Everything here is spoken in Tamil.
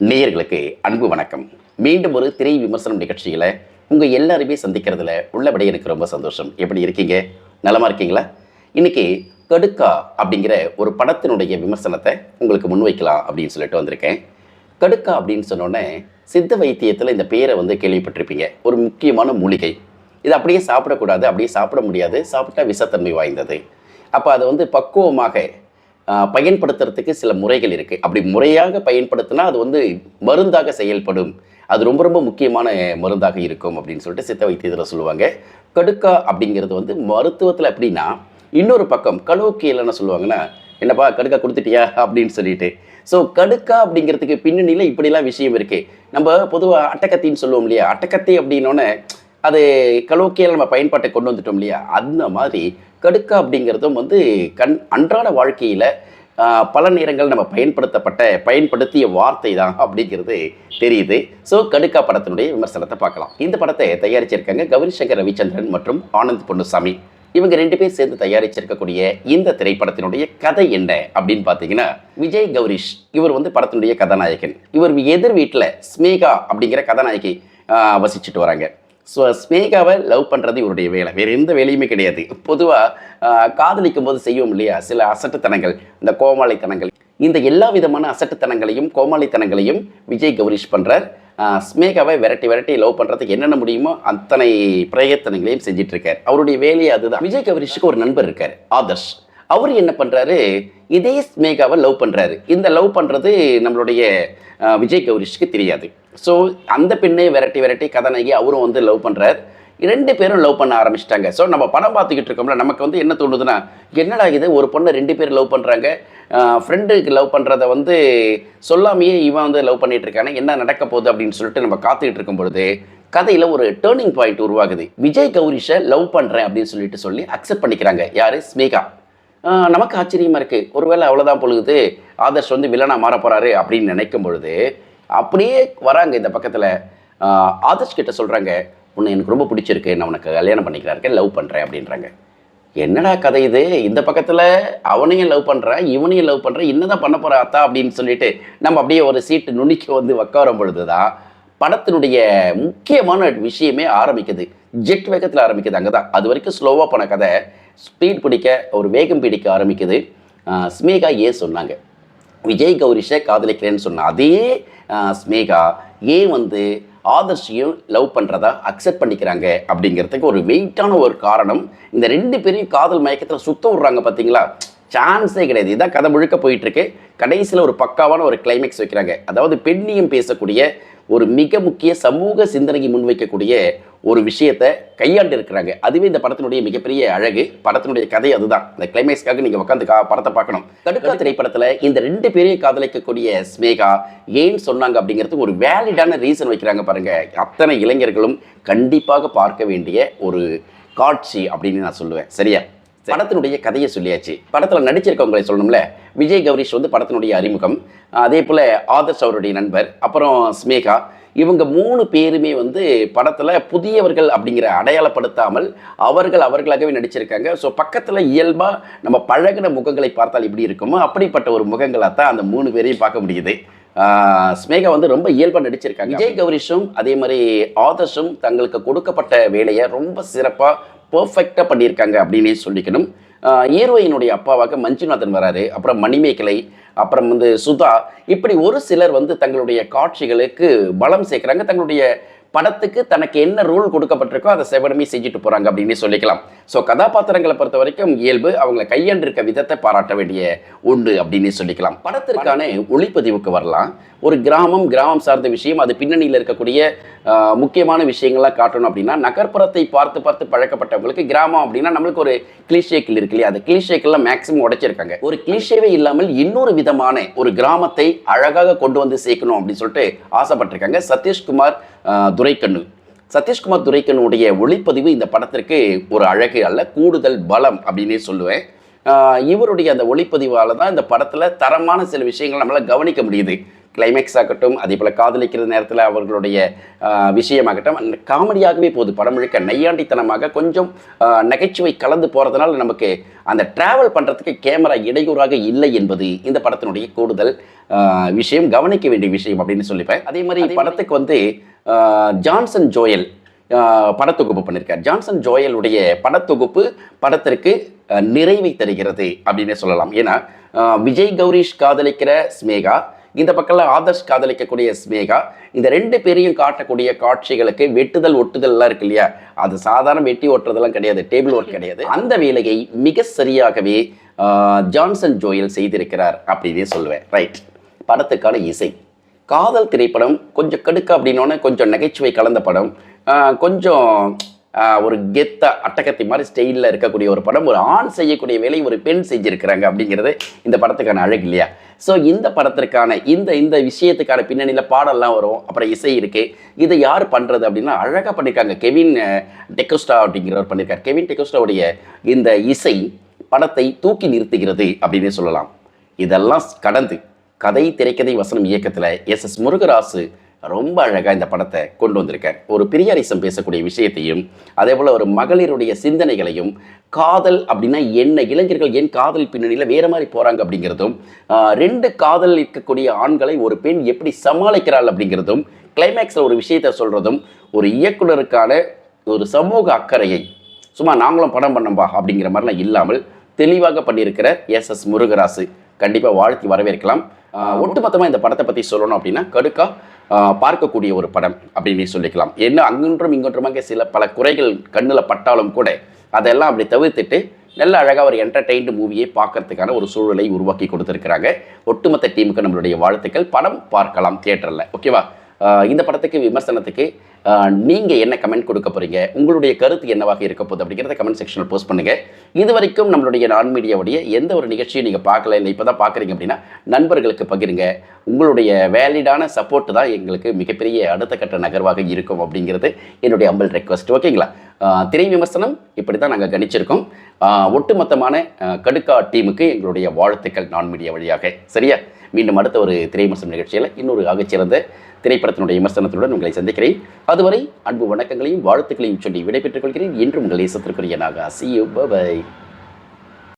நேயர்களுக்கு அன்பு வணக்கம். மீண்டும் ஒரு திரை விமர்சனம் நிகழ்ச்சியில் உங்கள் எல்லாருமே சந்திக்கிறதுல உள்ளபடி எனக்கு ரொம்ப சந்தோஷம். எப்படி இருக்கீங்க? நலமாக இருக்கீங்களா? இன்னைக்கு கடுக்கா அப்படிங்கிற ஒரு படத்தினுடைய விமர்சனத்தை உங்களுக்கு முன்வைக்கலாம் அப்படின்னு சொல்லிட்டு வந்திருக்கேன். கடுக்கா அப்படின்னு சொன்னோன்னே சித்த வைத்தியத்தில் இந்த பேரை வந்து கேள்விப்பட்டிருப்பீங்க. ஒரு முக்கியமான மூலிகை. இது அப்படியே சாப்பிடக்கூடாது அப்படியே சாப்பிட முடியாது சாப்பிட்டா விஷத்தன்மை வாய்ந்தது. அப்போ அதை வந்து பக்குவமாக பயன்படுத்துறதுக்கு சில முறைகள் இருக்குது அப்படி முறையாக பயன்படுத்தினா அது வந்து மருந்தாக செயல்படும். அது ரொம்ப ரொம்ப முக்கியமான மருந்தாக இருக்கும் அப்படின்னு சொல்லிட்டு சித்த வைத்தியத்தில் சொல்லுவாங்க. கடுக்கா அப்படிங்கிறது வந்து மருத்துவத்தில் எப்படின்னா இன்னொரு பக்கம் கலோக்கியலன்னு என்ன சொல்லுவாங்கன்னா என்னப்பா கடுக்கா கொடுத்துட்டியா அப்படின்னு சொல்லிட்டு. ஸோ கடுக்கா அப்படிங்கிறதுக்கு பின்னணியில் இப்படிலாம் விஷயம் இருக்குது நம்ம பொதுவாக அட்டக்கத்தின்னு சொல்லுவோம் இல்லையா? அட்டக்கத்தி அப்படின்னோடனே அது கலோக்கியில் நம்ம பயன்பாட்டை கொண்டு வந்துட்டோம் இல்லையா? அந்த மாதிரி கடுக்கா அப்படிங்கிறதும் வந்து கண் அன்றாட வாழ்க்கையில் பல நேரங்கள் நம்ம பயன்படுத்தப்பட்ட பயன்படுத்திய வார்த்தை தான் அப்படிங்கிறது தெரியுது. ஸோ கடுக்கா படத்தினுடைய விமர்சனத்தை பார்க்கலாம். இந்த படத்தை தயாரிச்சிருக்காங்க கௌரி சங்கர் ரவிச்சந்திரன் மற்றும் ஆனந்த் பொன்னுசாமி. இவங்க ரெண்டு பேர் சேர்ந்து தயாரிச்சிருக்கக்கூடிய இந்த திரைப்படத்தினுடைய கதை என்ன அப்படின்னு பார்த்தீங்கன்னா விஜய் கௌரிஷ் இவர் வந்து படத்தினுடைய கதாநாயகன். இவர் எதிர் வீட்டில் ஸ்மேகா அப்படிங்கிற கதாநாயகி வசிச்சுட்டு வராங்க. ஸோ ஸ்மேகாவை லவ் பண்ணுறது இவருடைய வேலை. வேறு எந்த வேலையுமே கிடையாது. பொதுவாக காதலிக்கும் போது செய்வோம் இல்லையா? சில அசட்டுத்தனங்கள் இந்த கோமாளித்தனங்கள். இந்த எல்லா விதமான அசட்டுத்தனங்களையும் கோமாளித்தனங்களையும் விஜய் கௌரிஷ் பண்ணுறார் ஸ்மேகாவை விரட்டி விரட்டி லவ் பண்ணுறதுக்கு என்னென்ன முடியுமோ அத்தனை பிரயத்தனங்களையும் செஞ்சிட்ருக்கார். அவருடைய வேலையே அதுதான். விஜய் கௌரிஷுக்கு ஒரு நண்பர் இருக்கார் ஆதர்ஷ். அவர் என்ன பண்ணுறாரு இதே ஸ்மேகாவை லவ் பண்ணுறாரு இந்த லவ் பண்ணுறது நம்மளுடைய விஜய் கௌரிஷ்க்கு தெரியாது. ஸோ அந்த பெண்ணே விரட்டி விரட்டி கதாநாயகி அவரும் வந்து லவ் பண்ணுறார் ரெண்டு பேரும் லவ் பண்ண ஆரம்பிச்சிட்டாங்க. ஸோ நம்ம படம் பார்த்துக்கிட்டு இருக்கோம்ல நமக்கு வந்து என்ன தோணுதுன்னா என்னடா இது? ஒரு பொண்ணை ரெண்டு பேர் லவ் பண்ணுறாங்க ஃப்ரெண்டுக்கு லவ் பண்ணுறத வந்து சொல்லாமையே இவன் வந்து லவ் பண்ணிகிட்டு இருக்கானே என்ன நடக்க போகுது அப்படின்னு சொல்லிட்டு நம்ம காத்துக்கிட்டு இருக்கும் பொழுது கதையில் ஒரு டேர்னிங் பாயிண்ட் உருவாகுது. விஜய் கௌரிஷை லவ் பண்ணுறேன் அப்படின்னு சொல்லிட்டு சொல்லி அக்செப்ட் பண்ணிக்கிறாங்க. யார்? ஸ்மேகா நமக்கு ஆச்சரியமாக இருக்குது ஒருவேளை அவ்வளோதான் பொழுது ஆதர்ஷ் வந்து வில்லனா மாற போகிறாரு அப்படின்னு நினைக்கும் பொழுது அப்படியே வராங்க இந்த பக்கத்தில். ஆதர்ஷ் கிட்ட சொல்கிறாங்க உன்னை எனக்கு ரொம்ப பிடிச்சிருக்கு நான் உனக்கு கல்யாணம் பண்ணிக்கிறாருக்கேன் லவ் பண்ணுறேன் அப்படின்றாங்க. என்னடா கதை இது? இந்த பக்கத்தில் அவனையும் லவ் பண்ணுறேன் இவனையும் லவ் பண்ணுறேன் என்னதான் பண்ண போகிற அத்தா அப்படின்னு சொல்லிட்டு நம்ம அப்படியே ஒரு சீட்டு நுனிக்கு வந்து உட்காரும் பொழுது தான் படத்தினுடைய முக்கியமான விஷயமே ஆரம்பிக்குது. ஜெட் வேகத்தில் ஆரம்பிக்குது அங்கே தான் அது வரைக்கும் ஸ்லோவாக போன கதை ஸ்பீட் பிடிக்க ஒரு வேகம் பிடிக்க ஆரம்பிக்குது. ஸ்மேகா ஏ சொன்னாங்க. விஜய் கௌரிஷை காதலிக்கிறேன்னு சொன்ன அதே ஸ்மேகா ஏன் வந்து ஆதர்ஷையும் லவ் பண்ணுறதா அக்செப்ட் பண்ணிக்கிறாங்க அப்படிங்கிறதுக்கு ஒரு வெயிட்டான ஒரு காரணம். இந்த ரெண்டு பேரையும் காதல் மயக்கத்தில் சுத்த விட்றாங்க பார்த்தீங்களா சான்ஸே கிடையாது. இதான் கதை முழுக்க போயிட்டுருக்கு கடைசியில் ஒரு பக்காவான ஒரு கிளைமேக்ஸ் வைக்கிறாங்க. அதாவது பெண்ணியம் பேசக்கூடிய ஒரு மிக முக்கிய சமூக சிந்தனைக்கு முன்வைக்கக்கூடிய ஒரு விஷயத்தை கையாண்டு இருக்கிறாங்க அதுவே இந்த படத்தினுடைய மிகப்பெரிய அழகு படத்தினுடைய கதை அதுதான். இந்த கிளைமேக்ஸ்க்காக நீங்கள் உட்காந்து கா படத்தை பார்க்கணும். கடுக்கா திரைப்படத்தில் இந்த ரெண்டு பேரையும் காதலிக்கக்கூடிய ஸ்மேகா ஏன் சொன்னாங்க அப்படிங்கிறதுக்கு ஒரு வேலிடான ரீசன் வைக்கிறாங்க பாருங்க. அத்தனை இளைஞர்களும் கண்டிப்பாக பார்க்க வேண்டிய ஒரு காட்சி அப்படின்னு நான் சொல்லுவேன். சரியா? படத்தினுடைய கதையை சொல்லியாச்சு. படத்தில் நடிச்சிருக்கவங்களை சொல்லணும்ல. விஜய் கௌரிஷ் வந்து படத்தினுடைய அறிமுகம். அதே போல் ஆதர்ஷ் அவருடைய நண்பர் அப்புறம் ஸ்மேகா இவங்க மூணு பேருமே வந்து படத்தில் புதியவர்கள் அப்படிங்கிற அடையாளப்படுத்தாமல் அவர்கள் அவர்களாகவே நடிச்சிருக்காங்க. ஸோ பக்கத்தில் இயல்பாக நம்ம பழகின முகங்களை பார்த்தால் எப்படி இருக்குமோ அப்படிப்பட்ட ஒரு முகங்களாக தான் அந்த மூணு பேரையும் பார்க்க முடியுது. ஸ்மேகா வந்து ரொம்ப இயல்பாக நடிச்சிருக்காங்க. விஜய் கௌரிஷும் அதே மாதிரி ஆதர்ஷும் தங்களுக்கு கொடுக்கப்பட்ட வேலையை ரொம்ப சிறப்பாக பர்ஃபெக்டாக பண்ணியிருக்காங்க அப்படின்னே சொல்லிக்கணும். ஹீரோயினுடைய அப்பாவாக மஞ்சுநாதன் வராரு அப்புறம் மணிமேகலை அப்புறம் வந்து சுதா. இப்படி ஒரு சிலர் வந்து தங்களுடைய காட்சிகளுக்கு பலம் சேர்க்குறாங்க. தங்களுடைய படத்துக்கு தனக்கு என்ன ரோல் கொடுக்கப்பட்டிருக்கோ அதை செவனமே செஞ்சுட்டு போகிறாங்க அப்படின்னு சொல்லிக்கலாம். ஸோ கதாபாத்திரங்களை பொறுத்த வரைக்கும் இயல்பு அவங்களை கையாண்டிருக்க விதத்தை பாராட்ட வேண்டிய உண்டு அப்படின்னு சொல்லிக்கலாம். படத்திற்கான ஒளிப்பதிவுக்கு வரலாம். ஒரு கிராமம் கிராமம் சார்ந்த விஷயம் அது பின்னணியில் இருக்கக்கூடிய முக்கியமான விஷயங்கள்லாம் காட்டணும் அப்படின்னா நகர்ப்புறத்தை பார்த்து பார்த்து பழக்கப்பட்டவங்களுக்கு கிராமம் அப்படின்னா நம்மளுக்கு ஒரு கிளிஷேக்கள் இருக்கு இல்லையா? அந்த கிளிஷேக்கெல்லாம் மேக்ஸிமம் உடைச்சிருக்காங்க. ஒரு கிளிஷேவே இல்லாமல் இன்னொரு விதமான ஒரு கிராமத்தை அழகாக கொண்டு வந்து சேர்க்கணும் அப்படின்னு சொல்லிட்டு ஆசைப்பட்டிருக்காங்க. சதீஷ்குமார் துரைக்கண்ணு. சதீஷ்குமார் துரைக்கண்ணுடைய ஒளிப்பதிவு இந்த படத்திற்கு ஒரு அழகு அல்ல கூடுதல் பலம் அப்படின்னே சொல்லுவேன். இவருடைய அந்த ஒளிப்பதிவால் தான் இந்த படத்தில் தரமான சில விஷயங்கள் நம்மளால் கவனிக்க முடியுது. கிளைமேக்ஸ் ஆகட்டும் அதே போல் காதலிக்கிற நேரத்தில் அவர்களுடைய விஷயமாகட்டும் காமெடியாகவே போகுது. படம் முழுக்க நையாண்டித்தனமாக கொஞ்சம் நகைச்சுவை கலந்து போகிறதுனால நமக்கு அந்த ட்ராவல் பண்ணுறதுக்கு கேமரா இடையூறாக இல்லை என்பது இந்த படத்தினுடைய கூடுதல் விஷயம். கவனிக்க வேண்டிய விஷயம் அப்படின்னு சொல்லிப்பேன். அதே மாதிரி படத்துக்கு வந்து ஜான்சன் ஜோயல் படத்தொகுப்பு பண்ணியிருக்கார் ஜான்சன் ஜோயலுடைய படத்தொகுப்பு படத்திற்கு நிறைவை தருகிறது அப்படின்னே சொல்லலாம். ஏன்னா விஜய் கௌரிஷ் காதலிக்கிற ஸ்மேகா இந்த பக்கம்ல ஆதர்ஷ் காதலிக்கக்கூடிய ஸ்மேகா இந்த ரெண்டு பேரையும் காட்டக்கூடிய காட்சிகளுக்கு வெட்டுதல் ஒட்டுதல்லாம் இருக்கு இல்லையா? அது சாதாரண வெட்டி ஒட்டுறதெல்லாம் கிடையாது டேபிள் ஒர்க் கிடையாது. அந்த வேலையை மிக சரியாகவே ஜான்சன் ஜோயல் செய்திருக்கிறார் அப்படின்னே சொல்லுவேன். ரைட் படத்துக்கான இசை. காதல் திரைப்படம் கொஞ்சம் கடுக்க அப்படின்னோடனே கொஞ்சம் நகைச்சுவை கலந்த படம் கொஞ்சம் ஒரு கெத்த அட்டகத்தி மாதிரி ஸ்டைலில் இருக்கக்கூடிய ஒரு படம் ஒரு ஆண் செய்யக்கூடிய வேலை ஒரு பெண் செஞ்சிருக்கிறாங்க அப்படிங்கிறது இந்த படத்துக்கான அழகு இல்லையா? ஸோ இந்த படத்திற்கான இந்த இந்த விஷயத்துக்கான பின்னணியில் பாடல்லாம் வரும் அப்புறம் இசை இருக்குது இதை யார் பண்ணுறது அப்படின்னா அழகாக பண்ணியிருக்காங்க கெவின் டெக்கோஸ்டா அப்படிங்கிறவர் பண்ணியிருக்கார் கெவின் டெக்கோஸ்டாவுடைய இந்த இசை படத்தை தூக்கி நிறுத்துகிறது அப்படின்னே சொல்லலாம். இதெல்லாம் கடந்து கதை திரைக்கதை வசனம் இயக்கத்தில் எஸ் எஸ் முருகராசு ரொம்ப அழகாக இந்த படத்தை கொண்டு வந்திருக்கார். ஒரு பிரியாரிசம் பேசக்கூடிய விஷயத்தையும் அதே போல் ஒரு மகளிருடைய சிந்தனைகளையும் காதல் அப்படின்னா என்ன இளைஞர்கள் ஏன் காதல் பின்னணியில் வேறு மாதிரி போகிறாங்க அப்படிங்கிறதும் ரெண்டு காதல் இருக்கக்கூடிய ஆண்களை ஒரு பெண் எப்படி சமாளிக்கிறாள் அப்படிங்கிறதும் கிளைமேக்ஸில் ஒரு விஷயத்தை சொல்கிறதும் ஒரு இயக்குனருக்கான ஒரு சமூக அக்கறையை சும்மா நாங்களும் படம் பண்ணம்பா அப்படிங்கிற மாதிரிலாம் இல்லாமல் தெளிவாக பண்ணியிருக்கிற எஸ் எஸ் முருகராசு. கண்டிப்பாக வாழ்த்தி வரவேற்கலாம். ஒட்டுமொத்தமாக இந்த படத்தை பற்றி சொல்லணும் அப்படின்னா கடுக்கா பார்க்கக்கூடிய ஒரு படம் அப்படின்னு சொல்லிக்கலாம். என்ன அங்கொன்றும் இங்கொன்றுமாக சில பல குறைகள் கண்ணில் பட்டாலும் கூட அதெல்லாம் அப்படி தவிர்த்துட்டு நல்ல அழகாக ஒரு என்டர்டெயின்டு மூவியை பார்க்கறதுக்கான ஒரு சூழலை உருவாக்கி கொடுத்துருக்குறாங்க. ஒட்டுமொத்த டீமுக்கு நம்மளுடைய வாழ்த்துக்கள். படம் பார்க்கலாம் தியேட்டரில் ஓகேவா இந்த படத்துக்கு விமர்சனத்துக்கு நீங்கள் என்ன கமெண்ட் கொடுக்க போகிறீங்க உங்களுடைய கருத்து என்னவாக இருக்க போகுது அப்படிங்கிறத கமெண்ட் செக்ஷனில் போஸ்ட் பண்ணுங்கள் இது வரைக்கும் நம்மளுடைய நான் மீடியாவுடைய எந்த ஒரு நிகழ்ச்சியும் நீங்கள் பார்க்கல இல்லை இப்போ தான் பார்க்குறீங்க அப்படின்னா நண்பர்களுக்கு பகிருங்க. உங்களுடைய வேலிடான சப்போர்ட் தான் எங்களுக்கு மிகப்பெரிய அடுத்த கட்ட நகர்வாக இருக்கும் அப்படிங்கிறது என்னுடைய அம்பல் ரெக்வஸ்ட் ஓகேங்களா திரை விமர்சனம் இப்படி தான் நாங்கள் கணிச்சிருக்கோம் ஒட்டுமொத்தமான கடுக்கா டீமுக்கு எங்களுடைய வாழ்த்துக்கள் நான் மீடியா வழியாக. சரியா? மீண்டும் அடுத்த ஒரு திரை விமர்சனம் நிகழ்ச்சியில் இன்னொரு ஆகச்சிறந்த திரைப்படத்தினுடைய விமர்சனத்துடன் உங்களை சந்திக்கிறேன். அதுவரை அன்பு வணக்கங்களையும் வாழ்த்துக்களையும் சொல்லி விடைபெற்றுக் கொள்கிறேன். என்றும் உங்கள் நேசத்திற்குரிய நாகா. See you bye